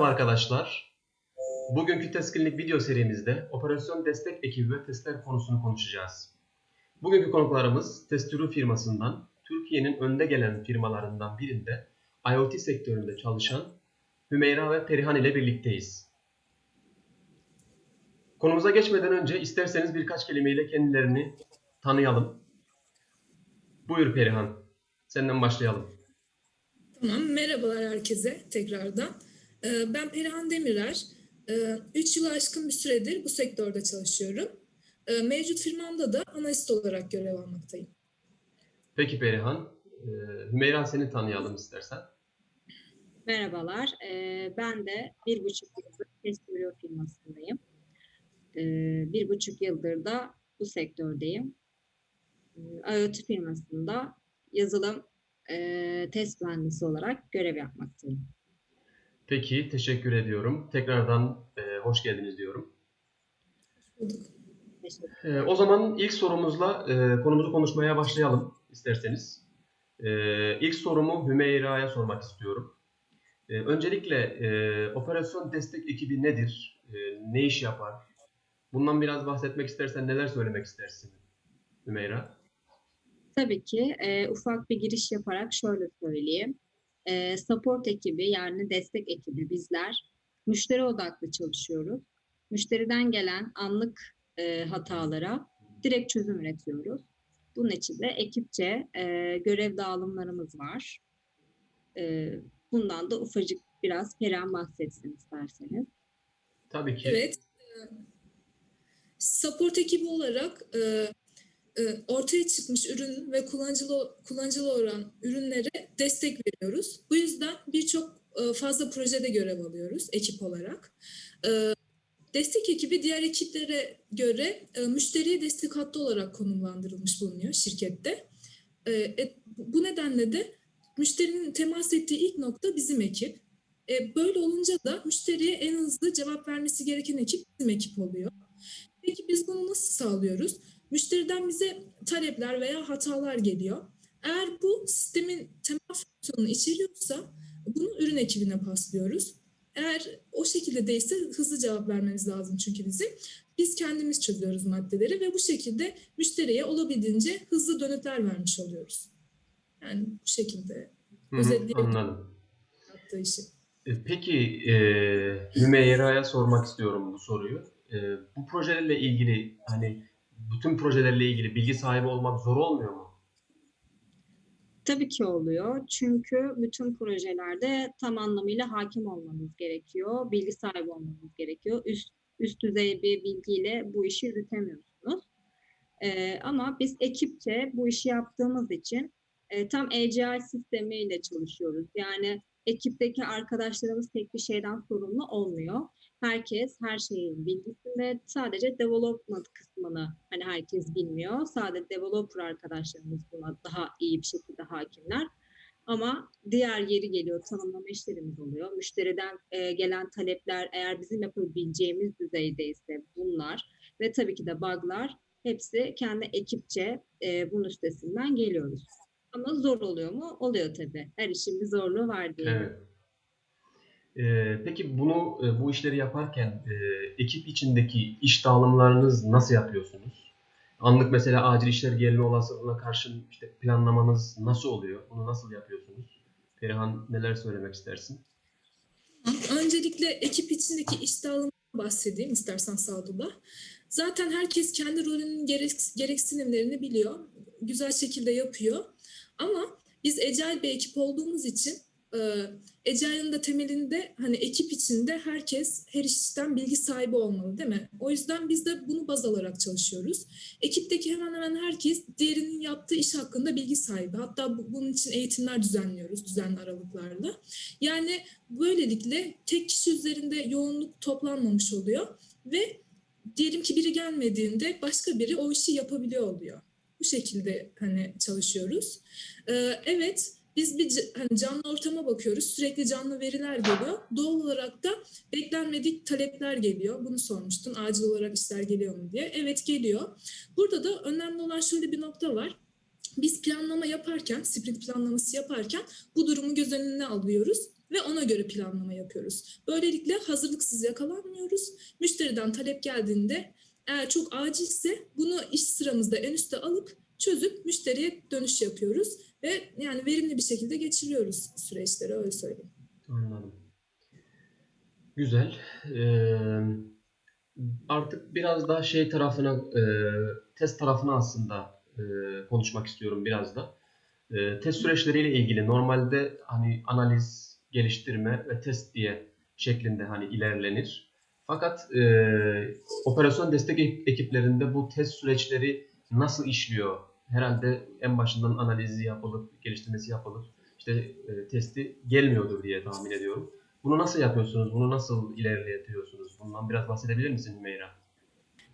Merhaba arkadaşlar. Bugünkü test klinik video serimizde operasyon destek ekibi ve testler konusunu konuşacağız. Bugünkü konuklarımız Testürü firmasından Türkiye'nin önde gelen firmalarından birinde IoT sektöründe çalışan Hümeyra ve Perihan ile birlikteyiz. Konumuza geçmeden önce isterseniz birkaç kelimeyle kendilerini tanıyalım. Buyur Perihan, senden başlayalım. Tamam, merhabalar herkese tekrardan. Ee, Ben Perihan Demirer. 3 yılı aşkın bir süredir bu sektörde çalışıyorum. Ee, Mevcut firmamda da analist olarak görev almaktayım. Peki Perihan, e, Hümeyra seni tanıyalım istersen. Merhabalar, ben de bir buçuk yıldır Testürio firmasındayım. Bir buçuk yıldır da bu sektördeyim. IoT firmasında yazılım eee, test mühendisi olarak görev yapmaktayım. Peki, teşekkür ediyorum. Tekrardan e, hoş geldiniz diyorum. E, o zaman ilk sorumuzla e, konumuzu konuşmaya başlayalım isterseniz. E, ilk sorumu Hümeyra'ya sormak istiyorum. E, öncelikle e, operasyon destek ekibi nedir? E, ne iş yapar? Bundan biraz bahsetmek istersen neler söylemek istersin Hümeyra? Tabii ki eee, ufak bir giriş yaparak şöyle söyleyeyim. Eee, support ekibi yani destek ekibi bizler müşteri odaklı çalışıyoruz. Müşteriden gelen anlık eee, hatalara direkt çözüm üretiyoruz. Bunun için de ekipçe eee, görev dağılımlarımız var. Eee, bundan da ufacık biraz Perihan bahsetsin isterseniz. Tabii ki. Evet. e, Support ekibi olarak e, e, ortaya çıkmış ürün ve kullanıcılı kullanıcılı olan ürünlere destek veriyoruz. Bu yüzden birçok e, fazla projede görev alıyoruz ekip olarak. E, Destek ekibi diğer ekiplere göre e, müşteriye destek hattı olarak konumlandırılmış bulunuyor şirkette. E, e, bu nedenle de müşterinin temas ettiği ilk nokta bizim ekip. E, böyle olunca da müşteriye en hızlı cevap vermesi gereken ekip bizim ekip oluyor. Peki biz bunu nasıl sağlıyoruz? Müşteriden bize talepler veya hatalar geliyor. Eğer bu sistemin temel fonksiyonunu içeriyorsa bunu ürün ekibine paslıyoruz. Eğer o şekilde değilse hızlı cevap vermemiz lazım çünkü bizim. Biz kendimiz çözüyoruz maddeleri ve bu şekilde müşteriye olabildiğince hızlı dönütler vermiş oluyoruz. Yani bu şekilde özetleyebilirim. anladım. yaptığı işi. E, Peki e, Hümeyra'ya sormak istiyorum bu soruyu. E, bu projelerle ilgili hani bütün projelerle ilgili bilgi sahibi olmak zor olmuyor mu? Tabii ki oluyor. Çünkü bütün projelerde tam anlamıyla hakim olmanız gerekiyor. Bilgi sahibi olmanız gerekiyor. Üst, üst düzey bir bilgiyle bu işi yürütemiyorsunuz. Ee, ama biz ekipçe bu işi yaptığımız için e, tam agile sistemiyle çalışıyoruz. Yani ekipteki arkadaşlarımız tek bir şeyden sorumlu olmuyor. Herkes her şeyin bilgisinde. Sadece development kısmını hani herkes bilmiyor. Sadece developer arkadaşlarımız buna daha iyi bir şekilde hakimler. Ama diğer yeri geliyor, tanımlama işlerimiz oluyor. Müşteriden e, gelen talepler eğer bizim yapabileceğimiz düzeydeyse bunlar ve tabii ki de bug'lar hepsi kendi ekipçe e, bunun üstesinden geliyoruz. Ama zor oluyor mu? Oluyor tabii. Her işin bir zorluğu var diye. Evet. E, peki bunu e, bu işleri yaparken e, ekip içindeki iş dağılımlarınız nasıl yapıyorsunuz? Anlık mesela acil işler gelme olasılığına karşın işte planlamanız nasıl oluyor? Bunu nasıl yapıyorsunuz? Perihan neler söylemek istersin? Öncelikle ekip içindeki iş dağılımından bahsedeyim istersen Sadullah. Zaten herkes kendi rolünün gerek, gereksinimlerini biliyor. Güzel şekilde yapıyor. Ama biz Agile bir ekip olduğumuz için e, Agile'ın da temelinde hani ekip içinde herkes her işten bilgi sahibi olmalı değil mi? O yüzden biz de bunu baz alarak çalışıyoruz. Ekipteki hemen hemen herkes diğerinin yaptığı iş hakkında bilgi sahibi. Hatta bu- bunun için eğitimler düzenliyoruz düzenli aralıklarla. Yani böylelikle tek kişi üzerinde yoğunluk toplanmamış oluyor ve diyelim ki biri gelmediğinde başka biri o işi yapabiliyor oluyor. Bu şekilde hani çalışıyoruz. Ee, evet biz bir hani canlı ortama bakıyoruz. Sürekli canlı veriler geliyor. Doğal olarak da beklenmedik talepler geliyor. Bunu sormuştun. Acil olarak işler geliyor mu diye. Evet geliyor. Burada da önemli olan şöyle bir nokta var. Biz planlama yaparken, sprint planlaması yaparken bu durumu göz önüne alıyoruz ve ona göre planlama yapıyoruz. Böylelikle hazırlıksız yakalanmıyoruz. Müşteriden talep geldiğinde eğer çok acilse bunu iş sıramızda en üste alıp çözüp müşteriye dönüş yapıyoruz ve yani verimli bir şekilde geçiriyoruz süreçleri öyle söyleyeyim. Anladım. Güzel. Ee, artık biraz daha şey tarafına, e, test tarafına aslında e, konuşmak istiyorum biraz da. E, test süreçleriyle ilgili normalde hani analiz, geliştirme ve test diye şeklinde hani ilerlenir. Fakat e, operasyon destek ek- ekiplerinde bu test süreçleri nasıl işliyor? Herhalde en başından analizi yapılıp, geliştirmesi yapılıp işte e, testi gelmiyordur diye tahmin ediyorum. Bunu nasıl yapıyorsunuz? Bunu nasıl ilerletiyorsunuz? Bundan biraz bahsedebilir misin Hümeyra?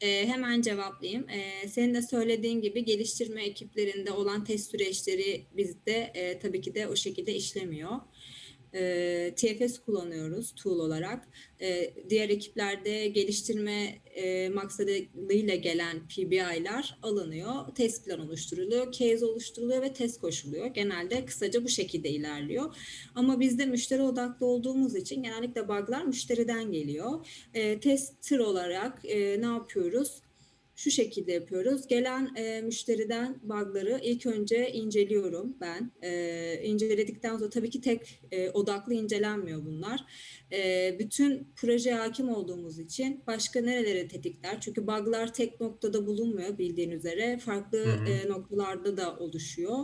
Ee, hemen cevaplayayım. Ee, senin de söylediğin gibi geliştirme ekiplerinde olan test süreçleri bizde e, tabii ki de o şekilde işlemiyor. Ee, TFS kullanıyoruz tool olarak. Ee, diğer ekiplerde geliştirme e, maksadıyla gelen PBI'lar alınıyor. Test plan oluşturuluyor, case oluşturuluyor ve test koşuluyor. Genelde kısaca bu şekilde ilerliyor. Ama bizde müşteri odaklı olduğumuz için genellikle bug'lar müşteriden geliyor. E, tester olarak e, ne yapıyoruz? Şu şekilde yapıyoruz. Gelen e, müşteriden bug'ları ilk önce inceliyorum ben. E, inceledikten sonra tabii ki tek e, odaklı incelenmiyor bunlar. E, bütün projeye hakim olduğumuz için başka nerelere tetikler? Çünkü bug'lar tek noktada bulunmuyor bildiğin üzere. Farklı Hı hı. e, noktalarda da oluşuyor.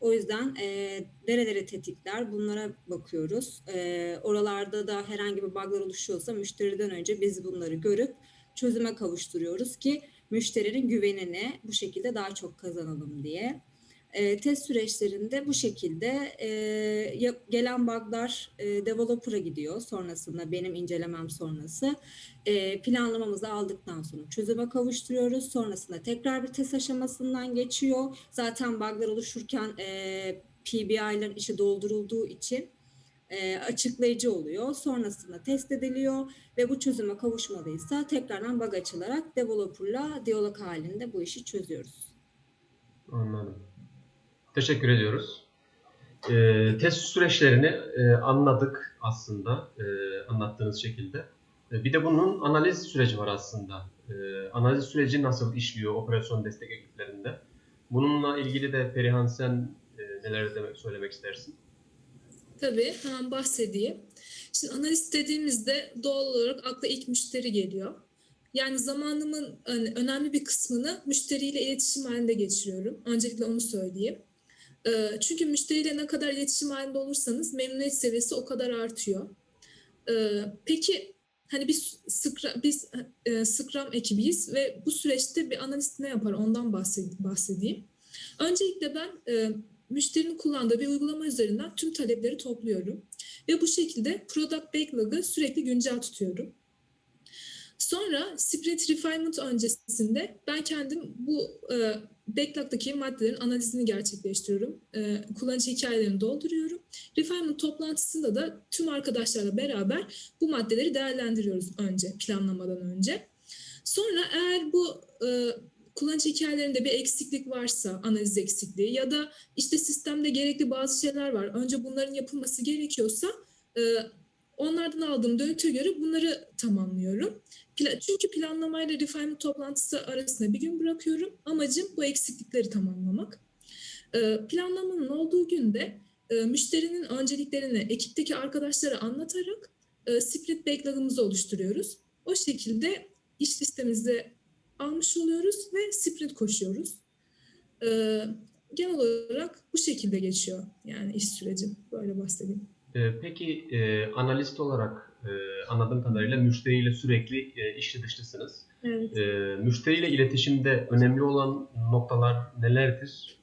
O yüzden e, nerelere tetikler bunlara bakıyoruz. E, oralarda da herhangi bir bug'lar oluşuyorsa müşteriden önce biz bunları görüp çözüme kavuşturuyoruz ki müşterinin güvenini bu şekilde daha çok kazanalım diye. E, test süreçlerinde bu şekilde e, gelen bug'lar e, developer'a gidiyor sonrasında benim incelemem sonrası. Planlamamızı aldıktan sonra çözüme kavuşturuyoruz. Sonrasında tekrar bir test aşamasından geçiyor. Zaten bug'lar oluşurken e, PBI'ların işi doldurulduğu için e, açıklayıcı oluyor. Sonrasında test ediliyor ve bu çözüme kavuşmalıysa tekrardan bug açılarak developer'la diyalog halinde bu işi çözüyoruz. Anladım. Teşekkür ediyoruz. Ee, test süreçlerini e, anladık aslında e, anlattığınız şekilde. E, bir de bunun analiz süreci var aslında. E, analiz süreci nasıl işliyor operasyon destek ekiplerinde? Bununla ilgili de Perihan sen e, neler demek söylemek istersin? Tabii hemen bahsedeyim. Şimdi analiz dediğimizde doğal olarak akla ilk müşteri geliyor. Yani zamanımın önemli bir kısmını müşteriyle iletişim halinde geçiriyorum. Öncelikle onu söyleyeyim. Ee, Çünkü müşteriyle ne kadar iletişim halinde olursanız memnuniyet seviyesi o kadar artıyor. Ee, Peki hani biz Scrum, biz e, Scrum ekibiyiz ve bu süreçte bir analist ne yapar ondan bahsed- bahsedeyim. Öncelikle ben e, müşterinin kullandığı bir uygulama üzerinden tüm talepleri topluyorum. Ve bu şekilde product backlog'ı sürekli güncel tutuyorum. Sonra sprint refinement öncesinde ben kendim bu e, backlog'daki maddelerin analizini gerçekleştiriyorum. E, kullanıcı hikayelerini dolduruyorum. Refinement toplantısında da tüm arkadaşlarla beraber bu maddeleri değerlendiriyoruz önce, planlamadan önce. Sonra eğer bu e, kullanıcı hikayelerinde bir eksiklik varsa, analiz eksikliği ya da işte sistemde gerekli bazı şeyler var. Önce bunların yapılması gerekiyorsa e, onlardan aldığım dönüte göre bunları tamamlıyorum. Pla- Çünkü planlamayla refinement toplantısı arasında bir gün bırakıyorum. Amacım bu eksiklikleri tamamlamak. E, planlamanın olduğu günde e, müşterinin önceliklerini ekipteki arkadaşlara anlatarak e, sprint backlog'ımızı oluşturuyoruz. O şekilde iş listemizi almış oluyoruz ve sprint koşuyoruz. Ee, genel olarak bu şekilde geçiyor yani iş süreci. Böyle bahsedeyim. E, peki e, analist olarak e, anladığım kadarıyla müşteriyle sürekli e, içli dışlısınız. Evet. E, müşteriyle iletişimde önemli olan noktalar nelerdir?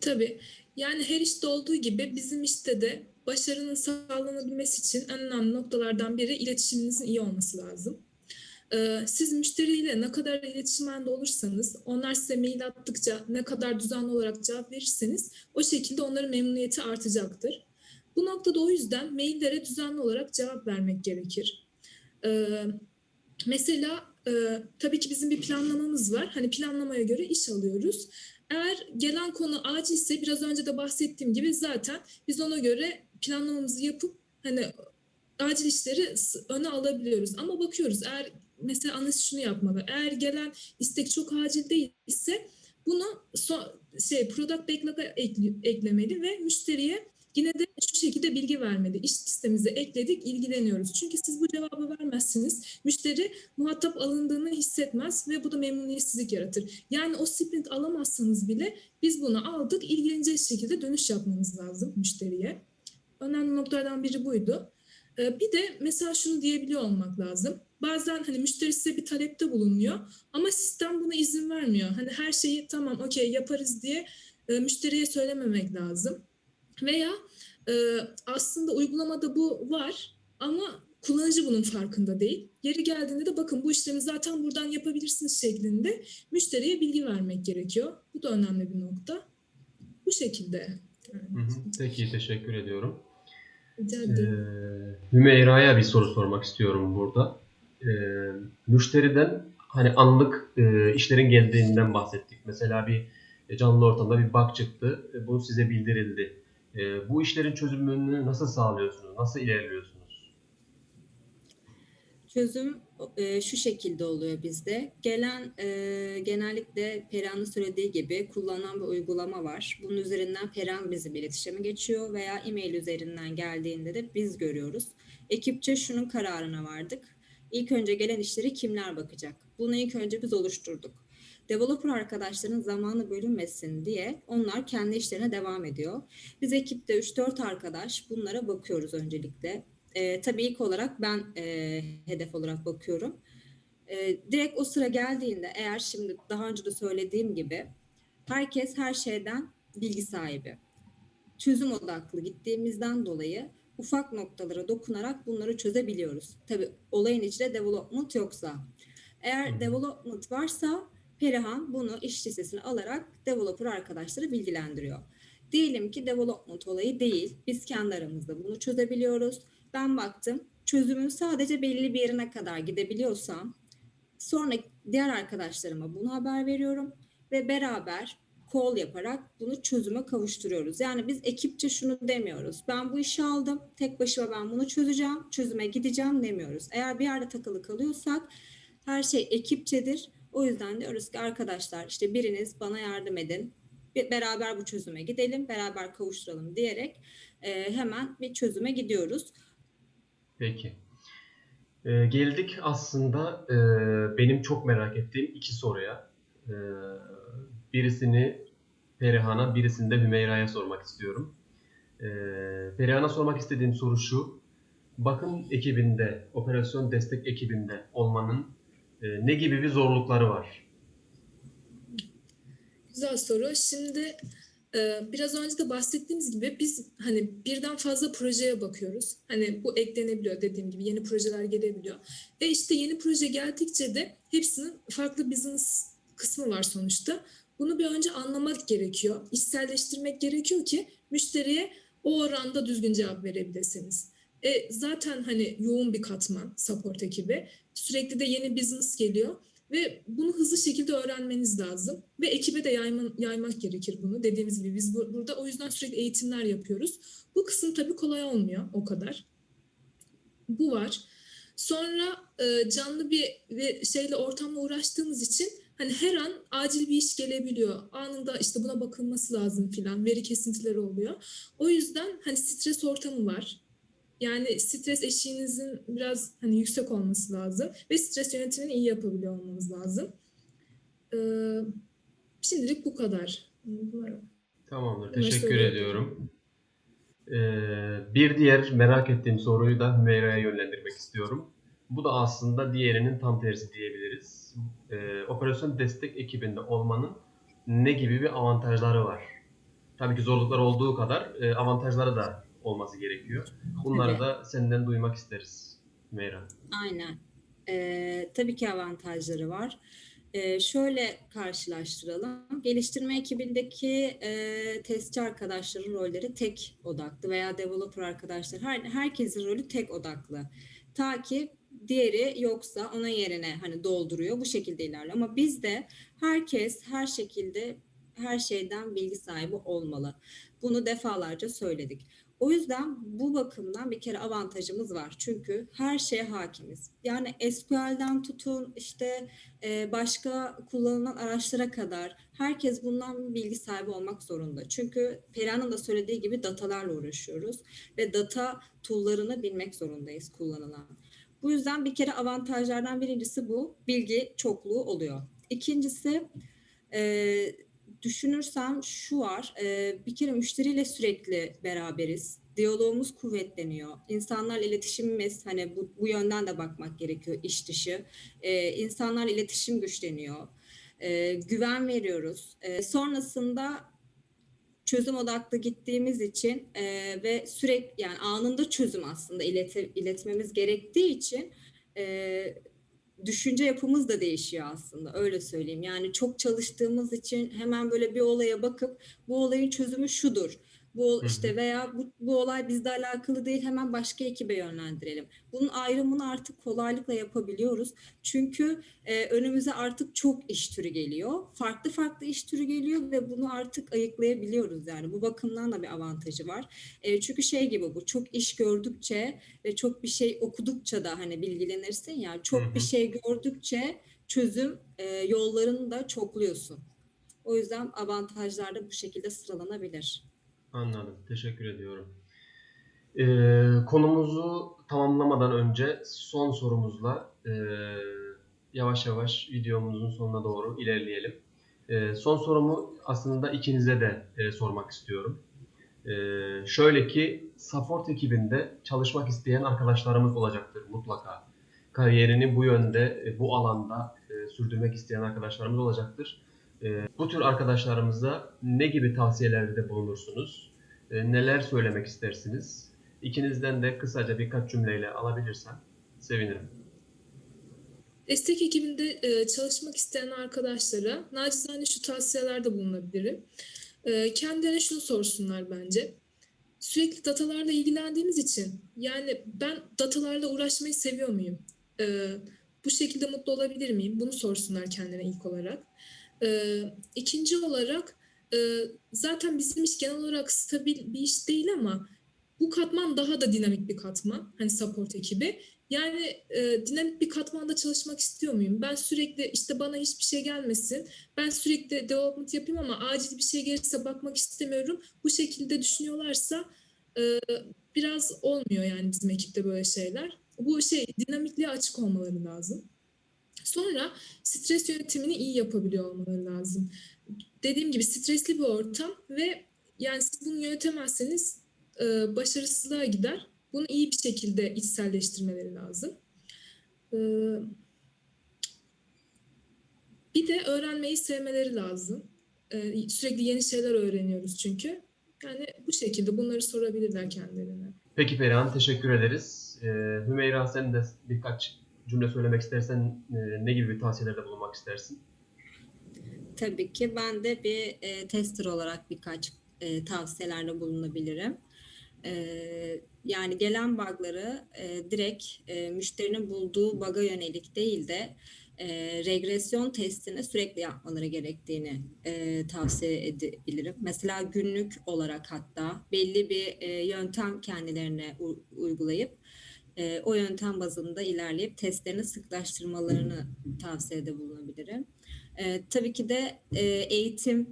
Tabii. Yani her işte olduğu gibi bizim işte de başarının sağlanabilmesi için en önemli noktalardan biri iletişiminizin iyi olması lazım. Ee, siz müşteriyle ne kadar iletişim olursanız, onlar size mail attıkça ne kadar düzenli olarak cevap verirseniz o şekilde onların memnuniyeti artacaktır. Bu noktada o yüzden maillere düzenli olarak cevap vermek gerekir. Ee, mesela e, tabii ki bizim bir planlamamız var. Hani planlamaya göre iş alıyoruz. Eğer gelen konu acilse biraz önce de bahsettiğim gibi zaten biz ona göre planlamamızı yapıp hani acil işleri öne alabiliyoruz. Ama bakıyoruz eğer mesela analiz şunu yapmalı. Eğer gelen istek çok acil değilse bunu so- şey product backlog'a ekli- eklemeli ve müşteriye yine de şu şekilde bilgi vermeli. İş listemize ekledik, ilgileniyoruz. Çünkü siz bu cevabı vermezsiniz. Müşteri muhatap alındığını hissetmez ve bu da memnuniyetsizlik yaratır. Yani o sprint alamazsanız bile biz bunu aldık, ilgileneceği şekilde dönüş yapmamız lazım müşteriye. Önemli noktalardan biri buydu. Ee, Bir de mesela şunu diyebiliyor olmak lazım. Bazen hani müşteri size bir talepte bulunuyor ama sistem buna izin vermiyor. Hani her şeyi tamam okey yaparız diye e, müşteriye söylememek lazım. Veya e, aslında uygulamada bu var ama kullanıcı bunun farkında değil. Yeri geldiğinde de bakın bu işlemi zaten buradan yapabilirsiniz şeklinde müşteriye bilgi vermek gerekiyor. Bu da önemli bir nokta. Bu şekilde. Peki teşekkür ediyorum. rica Ee, ederim. Hümeyra'ya bir soru sormak istiyorum burada. Ee, müşteriden hani anlık e, işlerin geldiğinden bahsettik. Mesela bir e, canlı ortamda bir bug çıktı. E, bu size bildirildi. E, bu işlerin çözümünü nasıl sağlıyorsunuz? Nasıl ilerliyorsunuz? Çözüm e, şu şekilde oluyor bizde. Gelen e, genellikle Perihan'ın söylediği gibi kullanılan bir uygulama var. Bunun üzerinden Perihan bizi bir iletişime geçiyor veya e-mail üzerinden geldiğinde de biz görüyoruz. Ekipçe şunun kararına vardık. İlk önce gelen işleri kimler bakacak? Bunu ilk önce biz oluşturduk. Developer arkadaşların zamanı bölünmesin diye onlar kendi işlerine devam ediyor. Biz ekipte 3-4 arkadaş bunlara bakıyoruz öncelikle. E, tabii ilk olarak ben e, hedef olarak bakıyorum. E, direkt o sıra geldiğinde eğer şimdi daha önce de söylediğim gibi herkes her şeyden bilgi sahibi. Çözüm odaklı gittiğimizden dolayı ufak noktalara dokunarak bunları çözebiliyoruz. Tabii olayın içinde development yoksa. Eğer development varsa Perihan bunu iş listesine alarak developer arkadaşları bilgilendiriyor. Diyelim ki development olayı değil. Biz kendi aramızda bunu çözebiliyoruz. Ben baktım çözümün sadece belli bir yerine kadar gidebiliyorsam sonra diğer arkadaşlarıma bunu haber veriyorum ve beraber call yaparak bunu çözüme kavuşturuyoruz. Yani biz ekipçe şunu demiyoruz. Ben bu işi aldım. Tek başıma ben bunu çözeceğim. Çözüme gideceğim demiyoruz. Eğer bir yerde takılı kalıyorsak her şey ekipçedir. O yüzden diyoruz ki arkadaşlar işte biriniz bana yardım edin. Beraber bu çözüme gidelim. Beraber kavuşturalım diyerek e, hemen bir çözüme gidiyoruz. Peki. Ee, geldik aslında e, benim çok merak ettiğim iki soruya. Ee, birisini Perihan'a, birisini de Hümeyra'ya sormak istiyorum. Ee, Perihan'a sormak istediğim soru şu. Bakım ekibinde, operasyon destek ekibinde olmanın e, ne gibi bir zorlukları var? Güzel soru. Şimdi e, biraz önce de bahsettiğimiz gibi biz hani birden fazla projeye bakıyoruz. Hani bu eklenebiliyor dediğim gibi yeni projeler gelebiliyor. Ve işte yeni proje geldikçe de hepsinin farklı business kısmı var sonuçta. Bunu bir önce anlamak gerekiyor. İçselleştirmek gerekiyor ki müşteriye o oranda düzgün cevap verebilirsiniz. E, zaten hani yoğun bir katman support ekibi. Sürekli de yeni business geliyor. Ve bunu hızlı şekilde öğrenmeniz lazım. Ve ekibe de yayma- yaymak gerekir bunu. Dediğimiz gibi biz bu- burada o yüzden sürekli eğitimler yapıyoruz. Bu kısım tabii kolay olmuyor o kadar. Bu var. Sonra e, canlı bir ve şeyle ortamla uğraştığımız için hani her an acil bir iş gelebiliyor. Anında işte buna bakılması lazım filan. Veri kesintileri oluyor. O yüzden hani stres ortamı var. Yani stres eşiğinizin biraz hani yüksek olması lazım ve stres yönetimini iyi yapabiliyor olmanız lazım. Ee, şimdilik bu kadar. Tamamdır. Teşekkür ediyorum. Ee, bir diğer merak ettiğim soruyu da Hümeyra'ya yönlendirmek istiyorum. Bu da aslında diğerinin tam tersi diyebiliriz. Ee, operasyon destek ekibinde olmanın ne gibi bir avantajları var? Tabii ki zorluklar olduğu kadar e, avantajları da olması gerekiyor. Bunları Tabii. da senden duymak isteriz Hümeyra. Aynen. Ee, tabii ki avantajları var. Ee, şöyle karşılaştıralım. Geliştirme ekibindeki e, testçi arkadaşların rolleri tek odaklı veya developer arkadaşlar her, herkesin rolü tek odaklı. Ta ki diğeri yoksa ona yerine hani dolduruyor bu şekilde ilerliyor. Ama bizde herkes her şekilde her şeyden bilgi sahibi olmalı. Bunu defalarca söyledik. O yüzden bu bakımdan bir kere avantajımız var. Çünkü her şeye hakimiz. Yani SQL'den tutun işte e, başka kullanılan araçlara kadar herkes bundan bilgi sahibi olmak zorunda. Çünkü Perihan'ın da söylediği gibi datalarla uğraşıyoruz ve data tool'larını bilmek zorundayız kullanılan. Bu yüzden bir kere avantajlardan birincisi bu. Bilgi çokluğu oluyor. İkincisi e, düşünürsem şu var. e, bir kere müşteriyle sürekli beraberiz. Diyalogumuz kuvvetleniyor. İnsanlarla iletişimimiz hani bu, bu yönden de bakmak gerekiyor iş dışı. E, insanlarla iletişim güçleniyor. E, güven veriyoruz. E, sonrasında çözüm odaklı gittiğimiz için e, ve sürekli yani anında çözüm aslında ileti, iletmemiz gerektiği için e, düşünce yapımız da değişiyor aslında öyle söyleyeyim. Yani çok çalıştığımız için hemen böyle bir olaya bakıp bu olayın çözümü şudur. Bu işte veya bu, bu olay bizle alakalı değil hemen başka ekibe yönlendirelim. Bunun ayrımını artık kolaylıkla yapabiliyoruz. Çünkü e, önümüze artık çok iş türü geliyor. Farklı farklı iş türü geliyor ve bunu artık ayıklayabiliyoruz yani. Bu bakımdan da bir avantajı var. E, çünkü şey gibi bu çok iş gördükçe ve çok bir şey okudukça da hani bilgilenirsin ya çok Hı hı. bir şey gördükçe çözüm e, yollarını da çokluyorsun. O yüzden avantajlar da bu şekilde sıralanabilir. Anladım. Teşekkür ediyorum. Ee, konumuzu tamamlamadan önce son sorumuzla e, yavaş yavaş videomuzun sonuna doğru ilerleyelim. Ee, son sorumu aslında ikinize de e, sormak istiyorum. Ee, şöyle ki support ekibinde çalışmak isteyen arkadaşlarımız olacaktır mutlaka. Kariyerini bu yönde, e, bu alanda e, sürdürmek isteyen arkadaşlarımız olacaktır. E, bu tür arkadaşlarımıza ne gibi tavsiyelerde bulunursunuz? E, neler söylemek istersiniz? İkinizden de kısaca birkaç cümleyle alabilirsem sevinirim. Destek ekibinde e, çalışmak isteyen arkadaşlara nacizane şu tavsiyelerde bulunabilirim. E, kendilerine şunu sorsunlar bence. Sürekli datalarla ilgilendiğimiz için yani ben datalarla uğraşmayı seviyor muyum? E, bu şekilde mutlu olabilir miyim? Bunu sorsunlar kendine ilk olarak. E, ikinci olarak e, zaten bizim iş genel olarak stabil bir iş değil ama bu katman daha da dinamik bir katman. Hani support ekibi. Yani e, dinamik bir katmanda çalışmak istiyor muyum? Ben sürekli işte bana hiçbir şey gelmesin. Ben sürekli development yapayım ama acil bir şey gelirse bakmak istemiyorum. Bu şekilde düşünüyorlarsa e, biraz olmuyor yani bizim ekipte böyle şeyler. Bu şey dinamikliğe açık olmaları lazım. Sonra stres yönetimini iyi yapabiliyor olmaları lazım. Dediğim gibi stresli bir ortam ve yani siz bunu yönetemezseniz e, başarısızlığa gider. Bunu iyi bir şekilde içselleştirmeleri lazım. Ee, bir de öğrenmeyi sevmeleri lazım. Ee, sürekli yeni şeyler öğreniyoruz çünkü. Yani bu şekilde bunları sorabilirler kendilerine. Peki Perihan teşekkür ederiz. E, Hümeyra sen de birkaç cümle söylemek istersen e, ne gibi bir tavsiyelerde bulunmak istersin? Tabii ki ben de bir e, tester olarak birkaç e, tavsiyelerde bulunabilirim. E, yani gelen bug'ları e, direkt e, müşterinin bulduğu bug'a yönelik değil de e, regresyon testini sürekli yapmaları gerektiğini e, tavsiye edebilirim. Mesela günlük olarak hatta belli bir e, yöntem kendilerine uygulayıp e, o yöntem bazında ilerleyip testlerini sıklaştırmalarını tavsiyede bulunabilirim. E, tabii ki de e, eğitimi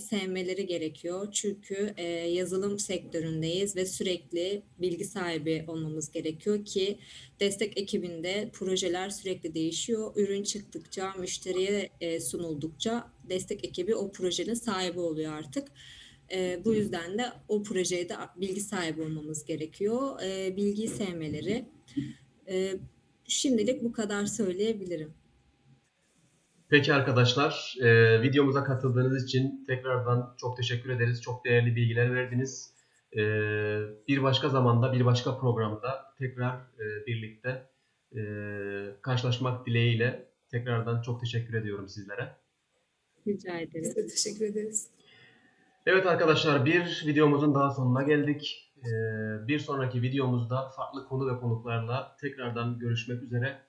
sevmeleri gerekiyor. Çünkü e, yazılım sektöründeyiz ve sürekli bilgi sahibi olmamız gerekiyor ki destek ekibinde projeler sürekli değişiyor. Ürün çıktıkça, müşteriye e, sunuldukça destek ekibi o projenin sahibi oluyor artık. E, bu yüzden de o projeye de bilgi sahibi olmamız gerekiyor. E, bilgiyi sevmeleri. E, şimdilik bu kadar söyleyebilirim. Peki arkadaşlar, e, videomuza katıldığınız için tekrardan çok teşekkür ederiz. Çok değerli bilgiler verdiniz. E, bir başka zamanda, bir başka programda tekrar e, birlikte e, karşılaşmak dileğiyle tekrardan çok teşekkür ediyorum sizlere. Rica ederiz. Biz de teşekkür ederiz. Evet arkadaşlar bir videomuzun daha sonuna geldik. Ee, bir sonraki videomuzda farklı konu ve konuklarla tekrardan görüşmek üzere.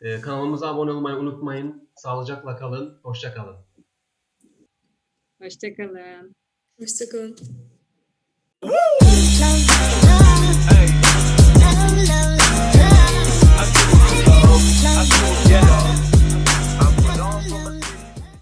Ee, kanalımıza abone olmayı unutmayın. Sağlıcakla kalın. Hoşçakalın. Hoşçakalın. Hoşçakalın. Hey.